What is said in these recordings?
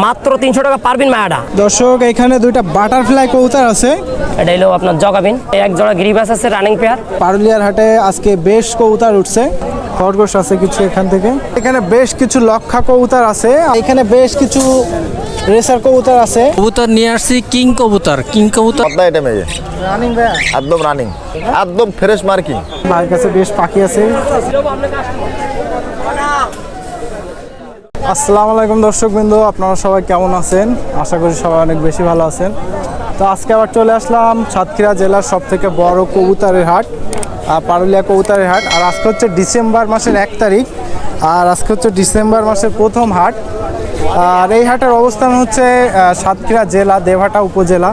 মাত্র তিনশো টাকা পারবিন মায়াডা। দর্শক এখানে দুইটা বাটারফ্লাই কবুতর আছে। এটা হলো আপনার জগাবিন এই এক জোড়া গিরিবাস আছে রানিং পেয়ার পারুলিয়ার হাটে আজকে বেশ কবুতর উঠছে। খরগোশ আছে কিছু এখান থেকে। এখানে বেশ কিছু লক্ষা কবুতর আছে। এখানে বেশ কিছু রেসার কবুতর আছে। কবুতর নিয়ে আসছি কিং কবুতর। কিং কবুতর পদ্মা এটা মেয়ে। রানিং ভাইয়া একদম রানিং একদম ফ্রেশ মার্কিং ভাইয়ের কাছে বেশ পাখি আছে। আসসালামু আলাইকুম দর্শক বিন্দু আপনারা সবাই কেমন আছেন? আশা করি সবাই অনেক বেশি ভালো আছেন। তো আজকে আবার চলে আসলাম সাতক্ষীরা জেলার সব থেকে বড় কবুতারের হাট পারুলিয়া কবুতারের হাট। আর আজকে হচ্ছে ডিসেম্বর মাসের এক তারিখ, আর আজকে হচ্ছে ডিসেম্বর মাসের প্রথম হাট। আর এই হাটের অবস্থান হচ্ছে সাতক্ষীরা জেলা, দেভাটা উপজেলা।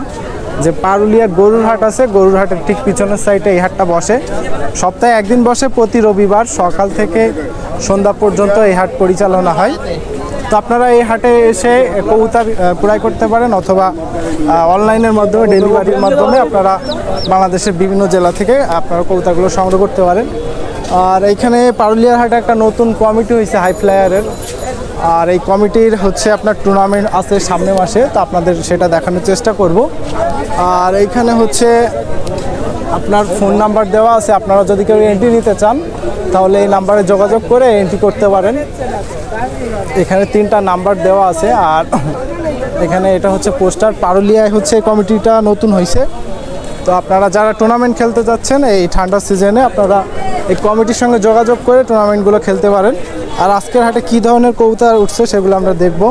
যে পারুলিয়া গরুর হাট আছে গরুর হাটের ঠিক পিছনের সাইডে এই হাটটা বসে। সপ্তাহে একদিন বসে প্রতি রবিবার সকাল থেকে সন্ধ্যা পর্যন্ত এই হাট পরিচালনা হয়। তো আপনারা এই হাটে এসে কবুতর আহ, ক্রয় করতে পারেন অথবা অনলাইনের মাধ্যমে ডেলিভারির মাধ্যমে আপনারা বাংলাদেশের বিভিন্ন জেলা থেকে আপনারা কবুতরগুলো সংগ্রহ করতে পারেন। আর এইখানে পারুলিয়ার হাটে একটা নতুন কমিটি হয়েছে হাই ফ্লায়ারের আর এই কমিটির হচ্ছে আপনার টুর্নামেন্ট আছে সামনে মাসে, তো আপনাদের সেটা দেখানোর চেষ্টা করব। আর এইখানে হচ্ছে আপনার ফোন নাম্বার দেওয়া আছে, আপনারা যদি কেউ এন্ট্রি নিতে চান, তাহলে এই নাম্বারে যোগাযোগ করে এন্ট্রি করতে পারেন। এখানে তিনটা নাম্বার দেওয়া আছে, আর এখানে এটা হচ্ছে পোস্টার পারুলিয়ায় হচ্ছে কমিটিটা নতুন হয়েছে তো আপনারা যারা টুর্নামেন্ট খেলতে যাচ্ছেন, এই ঠান্ডার সিজনে আপনারা এই কমিটির সঙ্গে যোগাযোগ করে টুর্নামেন্টগুলো খেলতে পারেন। আর আজকের হাটে কী ধরনের কবুতর উঠছে সেগুলো আমরা দেখব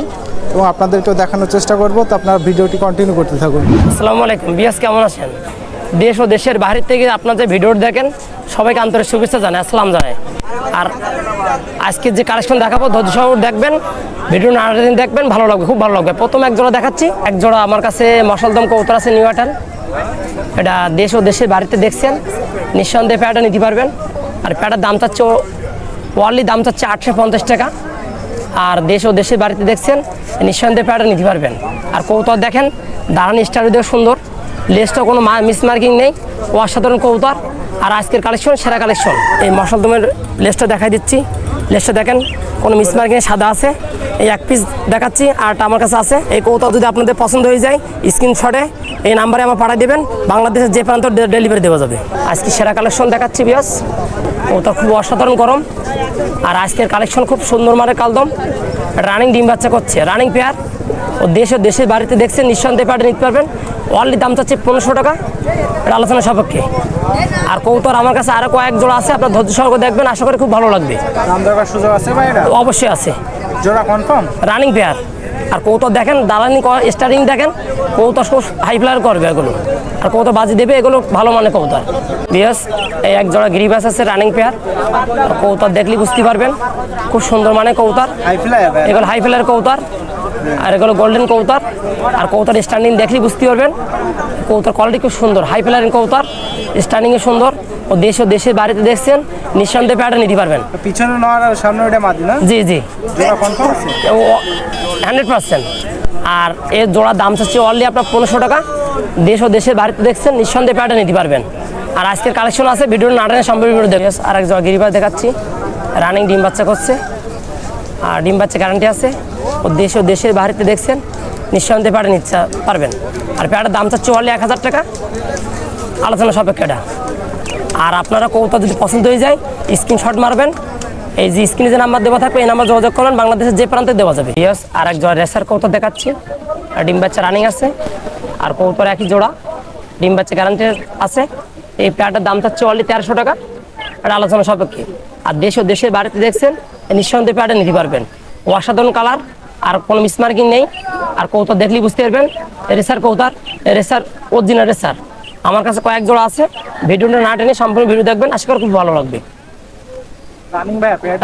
এবং আপনাদেরকেও দেখানোর চেষ্টা করব। তো আপনারা ভিডিওটি কন্টিনিউ করতে থাকুন। আসসালামু আলাইকুম। বিয়াস, কেমন আছেন? দেশ ও দেশের বাহির থেকে আপনার যে ভিডিও দেখেন, সবাইকে আন্তরিক শুভেচ্ছা জানাই, আসসালাম জানাই। আর আজকে যে কালেকশন দেখাবো, ধৈর্য সহ দেখবেন, ভিডিও না দিন দেখবেন, ভালো লাগবে, খুব ভালো লাগবে। প্রথম এক জোড়া দেখাচ্ছি। এক জোড়া আমার কাছে মশালদম কৌতর আছে নিউ এটা দেশ ও দেশের বাড়িতে দেখছেন, নিঃসন্দেহে প্যাডটা নিতে পারবেন। আর প্যাডার দাম চাচ্ছে ওয়ারলি দাম চাচ্ছে আটশো পঞ্চাশ টাকা। আর দেশ ও দেশের বাড়িতে দেখছেন, নিঃসন্দেহে প্যাডটা নিতে পারবেন। আর কৌতর দেখেন দাঁড়ানি স্টারও সুন্দর লেসটা কোনো মিসমার্কিং নেই, অসাধারণ কৌতর আর আজকের কালেকশন সেরা কালেকশন এই মশালদমের লেসটা দেখাই দিচ্ছি। লেসটা দেখেন, কোনো মিস মার্কিং সাদা আছে। এই এক পিস দেখাচ্ছি আরটা আমার কাছে আছে। এই কৌতর যদি আপনাদের পছন্দ হয়ে যায় স্ক্রিনশটে এই নাম্বারে আমার পাঠিয়ে দেবেন। বাংলাদেশের যে প্রান্ত ডেলিভারি দেওয়া যাবে। আজকে সেরা কালেকশন দেখাচ্ছি বিয়াস কৌতর খুব অসাধারণ গরম। আর আজকের কালেকশন খুব সুন্দর মানের কালদম। রানিং ডিম বাচ্চা করছে। Running pair. ও দেশ ও দেশের বাড়িতে দেখছেন নিঃসন্দেহে পেয়ারটা নিতে পারবেন। অলরেডি দাম চাচ্ছে পনেরোশো টাকা। এটা আলোচনার সাপেক্ষে। আর কৌতর আমার কাছে আরও কয়েক জোড়া আছে আপনার ধৈর্য স্বর্গ দেখবেন আশা করি খুব ভালো লাগবে। অবশ্যই আছে। জোড়া কনফার্ম রানিং পেয়ার। আর কৌতর দেখেন দালানি স্টারিং দেখেন কৌতর সব হাই ফ্লায়ার করবে এগুলো। আর কৌতর বাজি দেবে এগুলো ভালো মানে কৌতর বিয়াস এই এক জোড়া গিরিবাস আছে রানিং পেয়ার আর কৌতর দেখলে বুঝতে পারবেন খুব সুন্দর মানে কৌতর হাই ফ্লায়ার এগুলো হাই ফ্লায়ার কৌতর আর এগুলো গোল্ডেন কৌতর আর কৌতর স্ট্যান্ডিং দেখলে বুঝতে পারবেন কৌতর কোয়ালিটি খুব সুন্দর। হাই ফ্লায়ারিং কৌতর স্ট্যান্ডিংয়ে সুন্দর। ও দেশ ও দেশের বাড়িতে দেখছেন নিঃসন্দেহে প্যাটার্ন নিতে পারবেন। পিছনে নেওয়ার আর সামনে ওটা মাদি না? জি জি। জোড়া হান্ড্রেড পার্সেন্ট। আর এর জোড়ার দাম চাচ্ছে অনলি আপনার পনেরোশো টাকা। দেশ ও দেশের বাড়িতে দেখছেন, নিঃসন্দেহে প্যাটার্ন নিতে পারবেন। আর আজকের কালেকশন আছে ভিডিও নাটনের সম্পর্কে দেখে আর এক জোড়া গিরিবাস দেখাচ্ছি। রানিং ডিম বাচ্চা করছে। আর ডিম বাচ্চা গ্যারান্টি আছে। ও দেশ ও দেশের বাড়িতে দেখছেন, নিঃসন্দেহে প্যাটার্ন নিতে পারবেন। আর প্যাটার দাম চাচ্ছে অনলি এক হাজার টাকা। আলোচনা সাপেক্ষে এটা। আর আপনারা কৌতা যদি পছন্দ হয়ে যায় স্ক্রিনশট মারবেন। এই যে স্ক্রিনে যে নাম্বার দেওয়া থাকবে, এই নাম্বার যোগাযোগ করবেন বাংলাদেশের যে প্রান্তে দেওয়া যাবে। ইয়েস আর এক জোড়া রেসার কৌতা দেখাচ্ছি। আর ডিম বাচ্চা রানিং আছে। আর কৌতার একই জোড়া। ডিম বাচ্চা গ্যারান্টি আছে। এই প্যাডের দাম চাচ্ছে অনলি তেরোশো টাকা। এটা আলোচনা সাপেক্ষে। আর দেশ ও দেশের বাড়িতে দেখছেন নিঃসন্দেহে প্যাডে নিতে পারবেন। অসাধারণ কালার আর কোনো মিসমার্কিং নেই। আর কৌতা দেখলেই বুঝতে পারবেন রেসার কৌতার রেসার অরিজিনাল রেসার আমার কাছে কয়েক জোড়া আছে। ভিডিওটা না টেনে সম্পূর্ণ ভিডিও দেখবেন। আশা করি খুব ভালো লাগবে।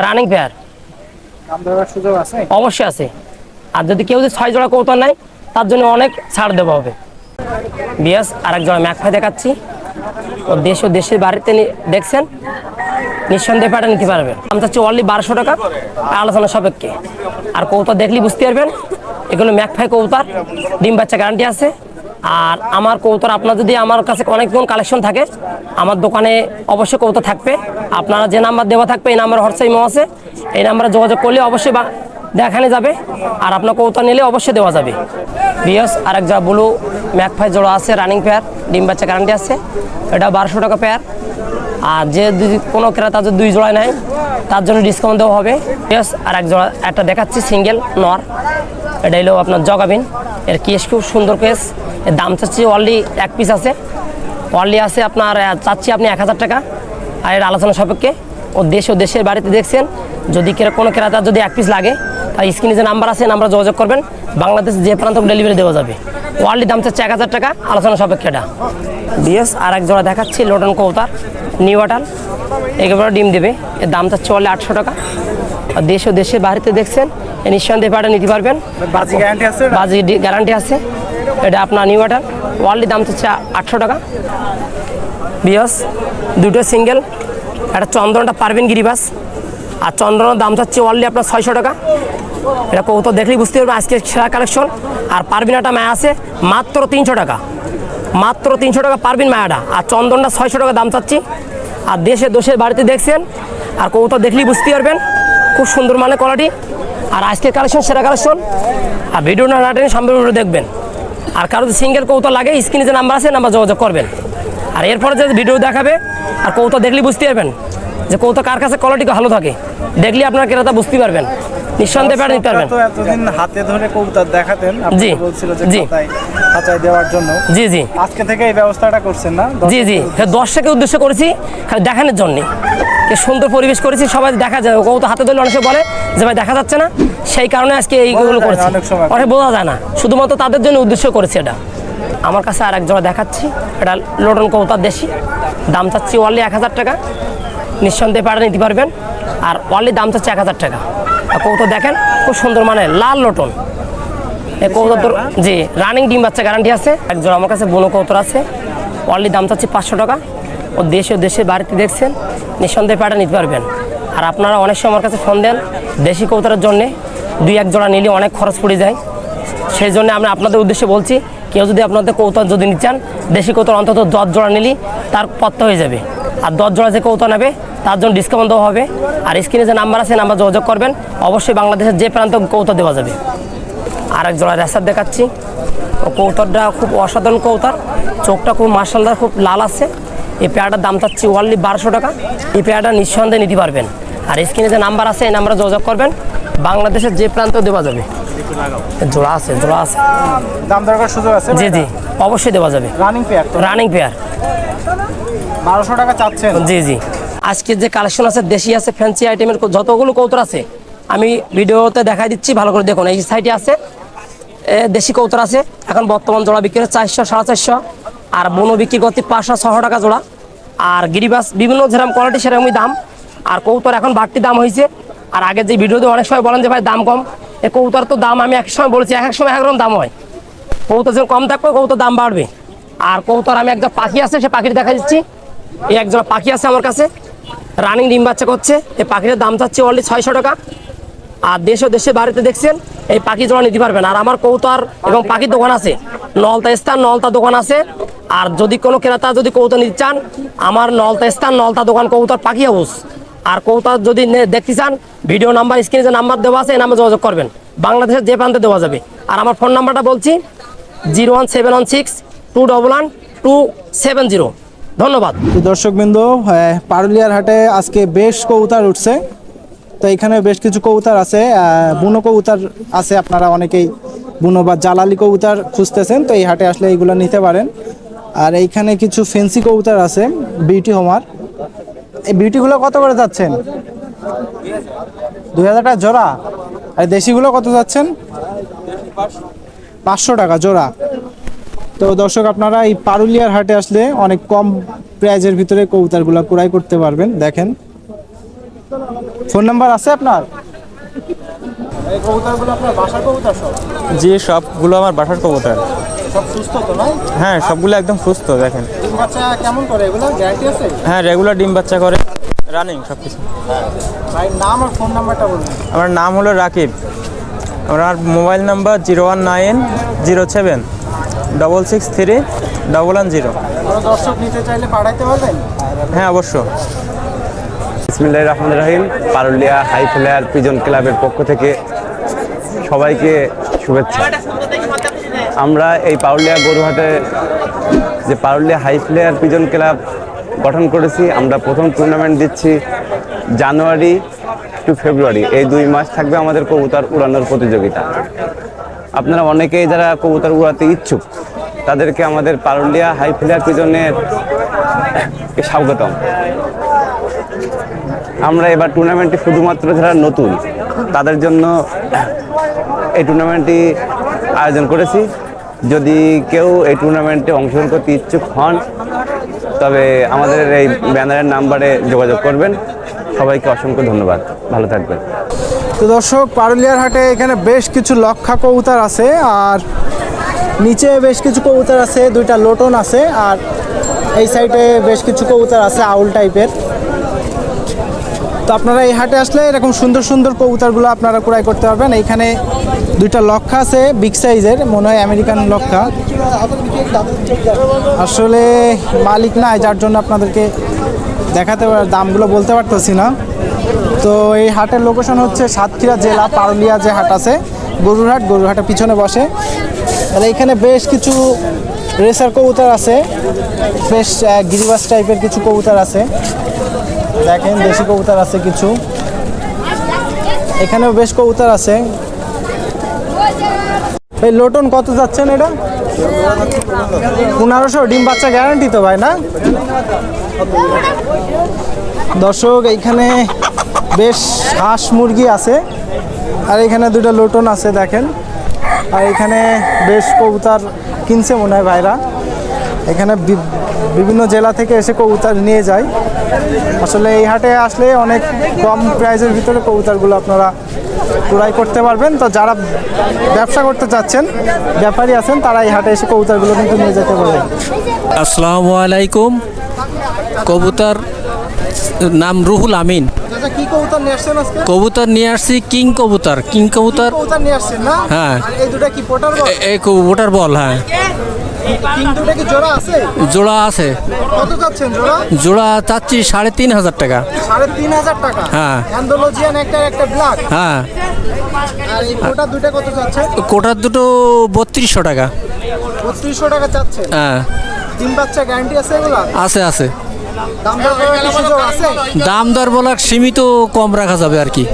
রানিং পেয়ার অবশ্যই আছে। আর যদি কেউ যদি ছয় জোড়া কৌতল নেয় তার জন্য অনেক ছাড় দেওয়া হবে। বিয়াস আরেক জোড়া ম্যাকফাই দেখাচ্ছি। ও দেশ ও দেশের বাড়িতে দেখছেন? নিঃসন্দেহে প্যাটা নিতে পারবেন দাম চাচ্ছি অনলি বারোশো টাকা। আলোচনা সাপেক্ষে। আর কৌতার দেখলেই বুঝতে পারবেন এগুলো ম্যাকফাই কৌতার ডিম বাচ্চা গ্যারান্টি আছে। আর আমার কৌতর আপনার যদি আমার কাছে অনেকগুলো কালেকশন থাকে, আমার দোকানে অবশ্যই কৌতর থাকবে। আপনারা যে নাম্বার দেওয়া থাকবে, এই নাম্বার হোয়াটসঅ্যাপ আছে। এই নাম্বারে যোগাযোগ করলে অবশ্যই বা- দেখানে যাবে। আর আপনার কৌতা নিলে অবশ্যই দেওয়া যাবে। বিএস আর এক যা ব্লু, ম্যাকফাই জোড়া আছে রানিং পেয়ার ডিম বাচ্চা গ্যারান্টি আছে। এটা বারোশো টাকা পেয়ার আর যে কোনো ক্রেতা যদি দুই জোড়ায় নেয়, তার জন্য ডিসকাউন্ট দেওয়া হবে। বিএস আর এক জোড়া, একটা দেখাচ্ছি সিঙ্গেল নর। এটা হলো আপনার জগাবিন। এর কেস খুব সুন্দর কেস দাম চাচ্ছি অলরেডি এক পিস আছে। অলরেডি আছে আপনার চাচ্ছি আপনি এক হাজার টাকা। আর এর আলোচনা সাপেক্ষে ও দেশ ও দেশের বাড়িতে দেখছেন যদি কেরা- কোনো ক্রেতার যদি এক পিস লাগে তার স্ক্রিনে যে নাম্বার আছে নাম্বার যোগাযোগ করবেন। বাংলাদেশ যে প্রান্ত ডেলিভারি দেওয়া যাবে। ওয়ার্ল্ডের দাম চাচ্ছে এক হাজার টাকা আলোচনা সাপেক্ষে এটা। বিএস আর এক জোড়া দেখাচ্ছি লোটন কৌতার নিউ আটাল একেবারে ডিম দেবে। এর দাম চাচ্ছে ওয়ার্ল্ডে আটশো টাকা। আর দেশ ও দেশের বাড়িতে দেখছেন এ নিঃসন্দেহে পাটা নিতে পারবেন। বাজি গ্যারান্টি আছে। এটা? আপনার নিউ আটাল ওয়ার্ল্ডের দাম হচ্ছে আটশো টাকা। বিয়স দুটো সিঙ্গেল একটা চন্দ্রনটা পারবেন গিরিবাস। আর চন্দ্রনের দাম চাচ্ছে অনলি আপনার ছয়শো টাকা। এটা কৌতো দেখলেই বুঝতে পারবেন, আজকে সেরা কালেকশন আর পারবিনাটা মায়া আছে, মাত্র তিনশো টাকা। মাত্র তিনশো টাকা পারবিন মায়াটা। আর চন্দনটা ছয়শো টাকা দাম চাচ্ছি। আর দেশে দোষের বাড়িতে দেখছেন, আর কৌতো দেখলেই বুঝতে পারবেন, খুব সুন্দর মানে কোয়ালিটি আর আজকের কালেকশন সেরা কালেকশন আর ভিডিও না নাটেন সামনে দেখবেন। আর কারও সিঙ্গেল কৌতো লাগে স্ক্রিনে যে নাম্বার আছে নাম্বার যোগাযোগ করবেন। আর এরপরে যে ভিডিও দেখাবে, আর কৌতো দেখলে বুঝতে পারবেন যে কৌতো কার কাছে কোয়ালিটি ভালো থাকে। দেখলে আপনার ক্রেতা বুঝতে পারবেন। নিঃসন্দেহে নিতে পারবেন। তো এতদিন হাতে ধরে কবুতর দেখাতেন। আপনি বলছিল যে। খাতায় দেওয়ার জন্য। জি জি। আজকে থেকে এই ব্যবস্থাটা করছেন না? জি জি। হ্যাঁ, দর্শকের উদ্দেশ্য করেছি খালি দেখানোর জন্যে। কি সুন্দর পরিবেশ করেছি সবাই দেখা যায়। কৌতো হাতে ধরলে অনেকে বলে যে ভাই দেখা যাচ্ছে না। সেই কারণে আজকে এইগুলো করেছি। অনেক বোঝা যায় না। শুধুমাত্র তাদের জন্য উদ্দেশ্য করেছি এটা। আমার কাছে আর এক জোড়া দেখাচ্ছি। এটা লোটন কৌতার দেশি। দাম চাচ্ছি ওয়ানলি এক হাজার টাকা। নিঃসন্দেহে পাড়া নিতে পারবেন। আর ওয়ানলি দাম চাচ্ছি এক হাজার টাকা। কৌতো দেখেন, খুব সুন্দর মানে লাল লোটন এই কৌতর তোর জি রানিং ডিম বাচ্চা গ্যারান্টি আছে। একজন আমার কাছে বনো কৌতর আছে। অনলি দাম চাচ্ছি পাঁচশো টাকা। ও দেশে ও দেশের বাড়িতে দেখছেন, নিঃসন্দেহে প্যাটা নিতে পারবেন। আর আপনারা অনেক সময় আমার কাছে ফোন দেন, দেশি কৌতরের জন্যে দুই, এক জোড়া নিলে অনেক খরচ পড়ে যায়। সেই জন্য আমি আপনাদের উদ্দেশ্যে বলছি, কেউ যদি আপনাদের কৌতর যদি নিতে চান, দেশি কৌতর অন্তত দশ জোড়া নিলি তার পত্তা হয়ে যাবে। আর দশ জোড়া যে কৌতর নেবে তার জন্য ডিসকাউন্ট দেওয়া হবে। আর স্ক্রিনে যে নাম্বার আছে নাম্বার যোগাযোগ করবেন। অবশ্যই বাংলাদেশের যে প্রান্ত কৌতর দেওয়া যাবে। আর এক জোড়া রেসার দেখাচ্ছি। ও কৌতরটা খুব অসাধারণ কৌতার চোখটা খুব মার্শালদার খুব লাল আছে। এই পেয়ারটার দাম চাচ্ছি ওয়ানলি বারোশো টাকা। এই পেয়ারটা নিঃসন্দেহে নিতে পারবেন। আর স্ক্রিনে যে নাম্বার আছে এই নাম্বারে যোগাযোগ করবেন। বাংলাদেশের যে প্রান্ত দেওয়া যাবে। জোড়া আছে জোড়া আছে। দাম দরকার সুযোগ আছে জি জি। অবশ্যই দেওয়া যাবে। রানিং পেয়ার রানিং পেয়ার বারোশো টাকা চাচ্ছেন? জি জি। আজকে যে কালেকশন আছে দেশি আছে ফ্যান্সি আইটেমের যতগুলো কৌতর আছে আমি ভিডিওতে দেখাই দিচ্ছি ভালো করে দেখুন। এই সাইডে আছে এ, দেশি কৌতর আছে এখন বর্তমান জোড়া বিক্রি হচ্ছে চারশো সাড়ে চারশো। আর বনো বিক্রি করতে পাঁচশো ছশো টাকা জোড়া। আর গিরিবাস বিভিন্ন যেরকম কোয়ালিটি সেরকমই দাম। আর কৌতর এখন বাড়তি দাম হয়েছে। আর আগের যে ভিডিওতে অনেক সময় বলেন যে ভাই দাম কম। এই কৌতর তো দাম আমি এক সময় বলেছি এক এক সময় এক রকম দাম হয়। কৌতর যখন কম থাকবে কৌতর দাম বাড়বে। আর কৌতর আমি একটা পাখি আছে, সে পাখির দেখা দিচ্ছি। এই একজোড়া পাখি আছে আমার কাছে। রানিং ডিম বাচ্চা করছে। এই পাখিটার দাম চাচ্ছে অনলি ছয়শো টাকা। আর দেশ ও দেশে বাড়িতে দেখছেন, এই পাখি জোড়া নিতে পারবেন। আর আমার কৌতার এবং পাখির দোকান আছে। নলতা স্থান, নলতা দোকান আছে। আর যদি কোনো ক্রেতা যদি কৌতা নিতে চান, আমার নলতা স্থান, নলতা দোকান কৌতার পাখি হাউস। আর কৌতার যদি দেখতে চান ভিডিও নাম্বার স্ক্রিনে যে নাম্বার দেওয়া আছে, এই নাম্বার যোগাযোগ করবেন। বাংলাদেশের যে প্রান্তে দেওয়া যাবে। আর আমার ফোন নাম্বারটা বলছি zero one seven one six two double one two seven zero. ধন্যবাদ। দর্শকবৃন্দ পারুলিয়ার হাটে আজকে বেশ কবুতর উঠছে। তো এখানে বেশ কিছু কবুতর আছে। বুনো কবুতর আছে, আপনারা অনেকেই বুনো বা জালালি কবুতর খুঁজতেছেন, তো এই হাটে আসলে এইগুলো নিতে পারেন। আর এইখানে কিছু ফেন্সি কবুতর আছে, বিউটি হোমার। এই বিউটিগুলো কত করে যাচ্ছেন? দুই হাজার টাকা জোড়া। আর দেশিগুলো কত যাচ্ছেন? পাঁচশো টাকা জোড়া। তো দর্শক আপনারা এই পারুলিয়ার হাটে আসলে অনেক কম প্রাইজের ভিতরে কবুতরগুলো ক্রয় করতে পারবেন দেখেন। ফোন নাম্বার আছে আপনার? এই কবুতরগুলো আপনার বাসার কবুতর সব? জি সবগুলো আমার বাসার কবুতর। সব সুস্থ হ্যাঁ সবগুলো একদম সুস্থ দেখেন। কেমন করে এগুলো? গ্যারান্টি আছে? হ্যাঁ রেগুলার ডিম বাচ্চা করে রানিং সব কিছু ভাই নাম আর ফোন নাম্বারটা বলুন। আমার নাম হলো রাকিব। আমার mobile number zero one nine zero seven double six three double one zero. দর্শক নিতে চাইলে পাঠাইতে পারবেন? হ্যাঁ অবশ্য বিসমিল্লাহির রহমানির রহিম পারুলিয়া হাই ফ্লেয়ার পিজন ক্লাবের পক্ষ থেকে সবাইকে শুভেচ্ছা। আমরা এই পারুলিয়া গরুহাটে যে Parulia high flyer pigeon club গঠন করেছি আমরা প্রথম টুর্নামেন্ট দিচ্ছি জানুয়ারি টু ফেব্রুয়ারি এই দুই মাস থাকবে আমাদের কবুতর উড়ানোর প্রতিযোগিতা। আপনারা অনেকেই যারা কবুতর উড়াতে ইচ্ছুক, তাদেরকে আমাদের পারুলিয়া হাই প্লেয়ার পিজনের স্বাগতম। আমরা এবার টুর্নামেন্টটি শুধুমাত্র যারা নতুন, তাদের জন্য এই টুর্নামেন্টটি আয়োজন করেছি। যদি কেউ এই টুর্নামেন্টে অংশগ্রহণ করতে ইচ্ছুক হন, তবে আমাদের এই ব্যানারের নাম্বারে যোগাযোগ করবেন। সবাইকে অসংখ্য ধন্যবাদ। ভালো থাকবেন। তো দর্শক, পারুলিয়ার হাটে এখানে বেশ কিছু লক্ষা কবুতর আছে, আর নিচে বেশ কিছু কবুতর আছে, দুইটা লোটন আছে, আর এই সাইডে বেশ কিছু কবুতর আছে, আউল টাইপের। তো আপনারা এই হাটে আসলে এরকম সুন্দর সুন্দর কবুতরগুলো আপনারা ক্রয় করতে পারবেন। এইখানে দুইটা লক্ষা আছে, বিগ সাইজের, মনে হয় আমেরিকান লক্ষা আসলে মালিক নাই, যার জন্য আপনাদেরকে দেখাতে দামগুলো বলতে পারতেছি না। তো এই হাটের লোকেশন হচ্ছে সাতক্ষীরা জেলা, পারুলিয়া যে হাট আছে গরুরহাট গরুরহাটের পিছনে বসে। তাহলে এখানে বেশ কিছু রেসার কবুতর আছে, বেশ গিরিবাস টাইপের কিছু কবুতর আছে। দেখেন, দেশি কবুতর আছে কিছু। এখানেও বেশ কবুতর আছে। এই লোটন কত যাচ্ছেন এটা? পনেরোশো, ডিম বাচ্চা গ্যারান্টি তো ভাই, না? দর্শক, এইখানে বেশ হাঁস মুরগি আছে, আর এখানে দুটো লোটন আছে, দেখেন। আর এখানে বেশ কবুতার কিনছে মনে হয় ভাইরা। এখানে বিভিন্ন জেলা থেকে এসে কবুতার নিয়ে যায়। আসলে এই হাটে আসলে অনেক কম প্রাইসের ভিতরে কবুতরগুলো আপনারা ক্রয় করতে পারবেন। তো যারা ব্যবসা করতে চাচ্ছেন ব্যাপারী আছেন তারা এই হাটে এসে কবুতরগুলো কিন্তু নিয়ে যেতে পারবেন। আসসালামু আলাইকুম। কবুতর নাম রুহুল আমিন। কবুতর নিয়ে আসছি কিং কবুতর। কিং কবুতর? হ্যাঁ। এই দুটো কি পোটার বল হ্যাঁ। জোড়া আছে? জোড়া চাচ্ছি সাড়ে তিন হাজার টাকা। সাড়ে তিন হাজার টাকা? হ্যাঁ। একটা একটা ব্ল্যাক হ্যাঁ। আর এই দুটো কোটার দুটো বত্রিশশো টাকা। বত্রিশশো টাকা চাচ্ছে? হ্যাঁ। তিন বাচ্চা গ্যারান্টি আছে এগুলা? আছে আছে। দাম দর বলার সীমিত কম রাখা যাবে আর কি।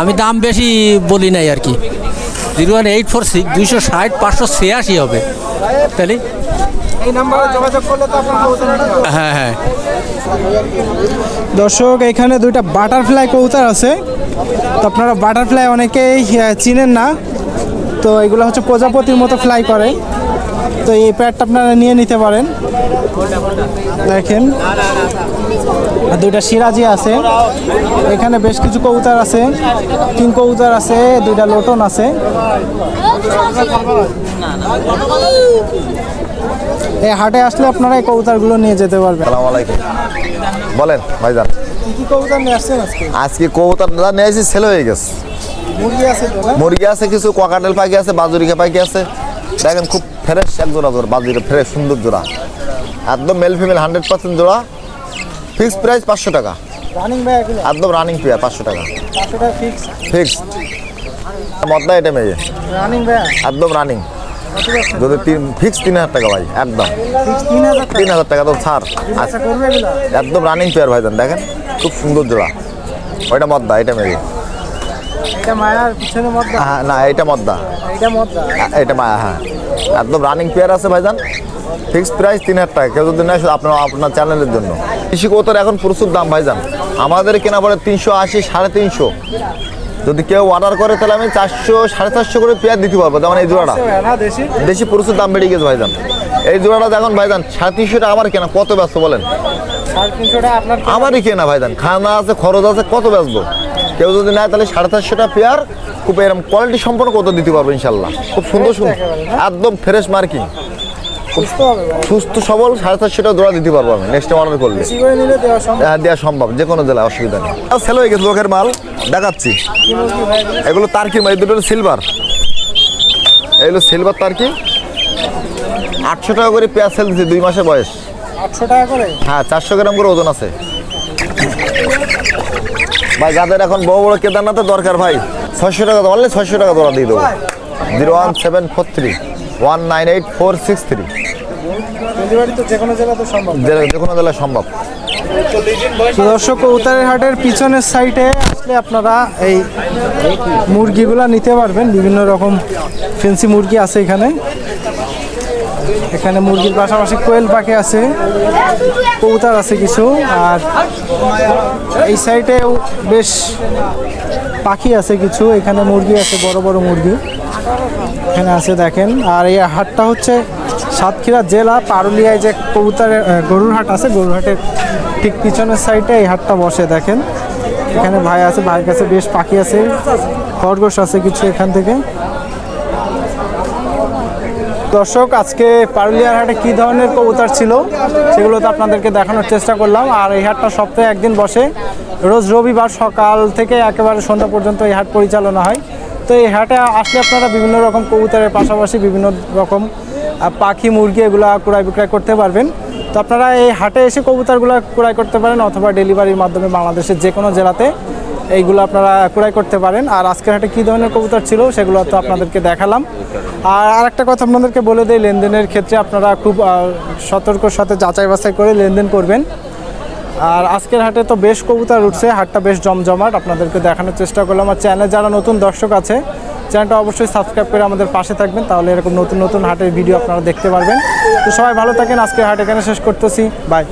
আমি দাম বেশি বলি নাই আর কি। Zero one eight four six দুইশো ষাট পাঁচশো ছিয়াশি হবে। তাহলে? হ্যাঁ হ্যাঁ। দর্শক, এখানে দুইটা বাটারফ্লাই কৌতার আছে। তো আপনারা বাটারফ্লাই অনেকেই চিনেন না। তো এগুলো হচ্ছে প্রজাপতির মতো ফ্লাই করে। তো এই প্যাডটা আপনারা নিয়ে নিতে পারেন। দেখেন। আর দুইটা সিরাজি আছে। এখানে বেশ কিছু কবুতর আছে কিং কবুতর আছে দুইটা লোটন আছে। এই হাটে আসলে আপনারা এই কবুতরগুলো নিয়ে যেতে পারবেন। সালাম আলাইকুম। বলেন ভাইজান। কি কবুতর নিয়ে আসছেন আজকে? আজকে কবুতর নিয়ে আসি ছেলে হয়ে গেছে। মুরগি আছে তো মুরগি আছে কিছু ককাটেল পাখি আছে বাজুরিকা পাখি আছে। দেখেন খুব ফ্রেশ এক জোড়া জোড়া বাজুরি ফ্রেশ সুন্দর জোড়া। একদম মেল ফিমেল হান্ড্রেড পার্সেন্ট জোড়া। ফিক্সড প্রাইস পাঁচশো টাকা। রানিং ভাই এগুলো? একদম রানিং পেয়ার পাঁচশো টাকা। পাঁচশো টাকা ফিক্স ফিক্সড মদনা এটা মেয়ে রানিং ভাই? একদম রানিং যদি তিন ফিক্স তিন হাজার টাকা ভাই একদম। তিন হাজার তিন টাকা তো ছাড়। একদম রানিং পেয়ার ভাইজান দেখেন। খুব সুন্দর জোড়া। ওইটা মদ্দা এটা মেয়ে হ্যাঁ না এটা মদ্দা এটা এটা মায়া হ্যাঁ। একদম রানিং পেয়ার আছে ভাইজান ফিক্সড প্রাইস তিন হাজার টাকা। কেউ যদি নেয় আপনার আপনার চ্যানেলের জন্য। কৃষি কৌতর এখন প্রচুর দাম ভাইজান। আমাদের কেনা পড়ে তিনশো আশি সাড়ে তিনশো। যদি কেউ অর্ডার করে তাহলে আমি চারশো সাড়ে চারশো করে পেয়ার দিতে পারব যেমন এই জোড়াটা। দেশি। দেশি প্রচুর দাম বেড়ে গেছে ভাইজান। এই জোড়াটা দেখুন ভাইজান সাড়ে তিনশো টাকা আমার কেনা কত ব্যস্ত বলেন? আমারই কেনা ভাইজান। খানা আছে খরচ আছে কত বেচবো কেউ যদি নেয় তাহলে সাড়ে চারশোটা পেয়ার খুব এরকম কোয়ালিটি সম্পন্ন কত দিতে পারব ইনশাল্লাহ। খুব সুন্দর সুন্দর। একদম ফ্রেশ মার্কিং সুস্থ সবল সাড়ে চারশো টাকা জোড়া দিতে পারব আমি। নেক্সট টাইম অর্ডার করলে। বেশি দেওয়া সম্ভব। হ্যাঁ দেওয়া সম্ভব। যে কোনো জেলায় অসুবিধা নেই। সেল হয়ে গেছে লোকের মাল। দেখাচ্ছি। এগুলো? তার্কি এই দুটো সিলভার এগুলো সিলভার তার্কি। আটশো টাকা করে পেঁয়াজ সেল দিচ্ছে দুই মাসের বয়স। আটশো টাকা করে? হ্যাঁ চারশো গ্রাম করে ওজন আছে। ভাই যাদের এখন বড় বড় কেদারনাথের দরকার ভাই ছয়শো টাকা অনলি ছয়শো টাকা দোলা দিয়ে দেবো। Zero one seven four three one nine eight four six three. Delivery তো যে কোনো জেলাতে সম্ভব যে কোনো জেলায় সম্ভব। দর্শক হাটের পিছনের সাইডে আসলে আপনারা এই মুরগিগুলা নিতে পারবেন। বিভিন্ন রকম ফেন্সি মুরগি আছে এখানে। এখানে মুরগির পাশাপাশি কোয়েল পাখি আছে কৌতার আছে কিছু। আর এই সাইডেও বেশ পাখি আছে কিছু। এখানে মুরগি আছে বড় বড় মুরগি। এখানে আছে দেখেন। আর এই হাটটা হচ্ছে সাতক্ষীরা জেলা পারুলিয়ায় যে কবুতরের গরুর হাট আছে, গরুর হাটের ঠিক পিছনের সাইডে এই হাটটা বসে দেখেন। এখানে ভাই আছে, ভাইয়ের কাছে বেশ পাখি আছে, খরগোশ আছে কিছু এখান থেকে। দর্শক, আজকে পারুলিয়ার হাটে কী ধরনের কবুতর ছিল সেগুলো তো আপনাদেরকে দেখানোর চেষ্টা করলাম। আর এই হাটটা সপ্তাহে একদিন বসে। রোজ রবিবার সকাল থেকে একেবারে সন্ধ্যা পর্যন্ত এই হাট পরিচালনা হয়। তো এই হাটে আসলে আপনারা বিভিন্ন রকম কবুতরের পাশাপাশি বিভিন্ন রকম পাখি, মুরগি এগুলো ক্রয় বিক্রয় করতে পারবেন। তো আপনারা এই হাটে এসে কবুতরগুলো ক্রয় করতে পারেন অথবা ডেলিভারির মাধ্যমে বাংলাদেশের যে কোনো জেলাতে এইগুলো আপনারা ক্রয় করতে পারেন। আর আজকের হাটে কী ধরনের কবুতর ছিল সেগুলো তো আপনাদেরকে দেখালাম। আর আরেকটা কথা আপনাদেরকে বলে দিই, লেনদেনের ক্ষেত্রে আপনারা খুব সতর্কর সাথে যাচাই বাছাই করে লেনদেন করবেন। আর আজকের হাটে তো বেশ কবুতর উঠছে, হাটটা বেশ জমজমাট। আপনাদেরকে দেখানোর চেষ্টা করলাম। আর চ্যানেল যারা নতুন দর্শক আছে চ্যানেলটা অবশ্যই সাবস্ক্রাইব করে আমাদের পাশে থাকবেন, তাহলে এরকম নতুন নতুন হাটের ভিডিও আপনারা দেখতে পারবেন। তো সবাই ভালো থাকেন, আজকের হাট এখানে শেষ করতেছি। বাই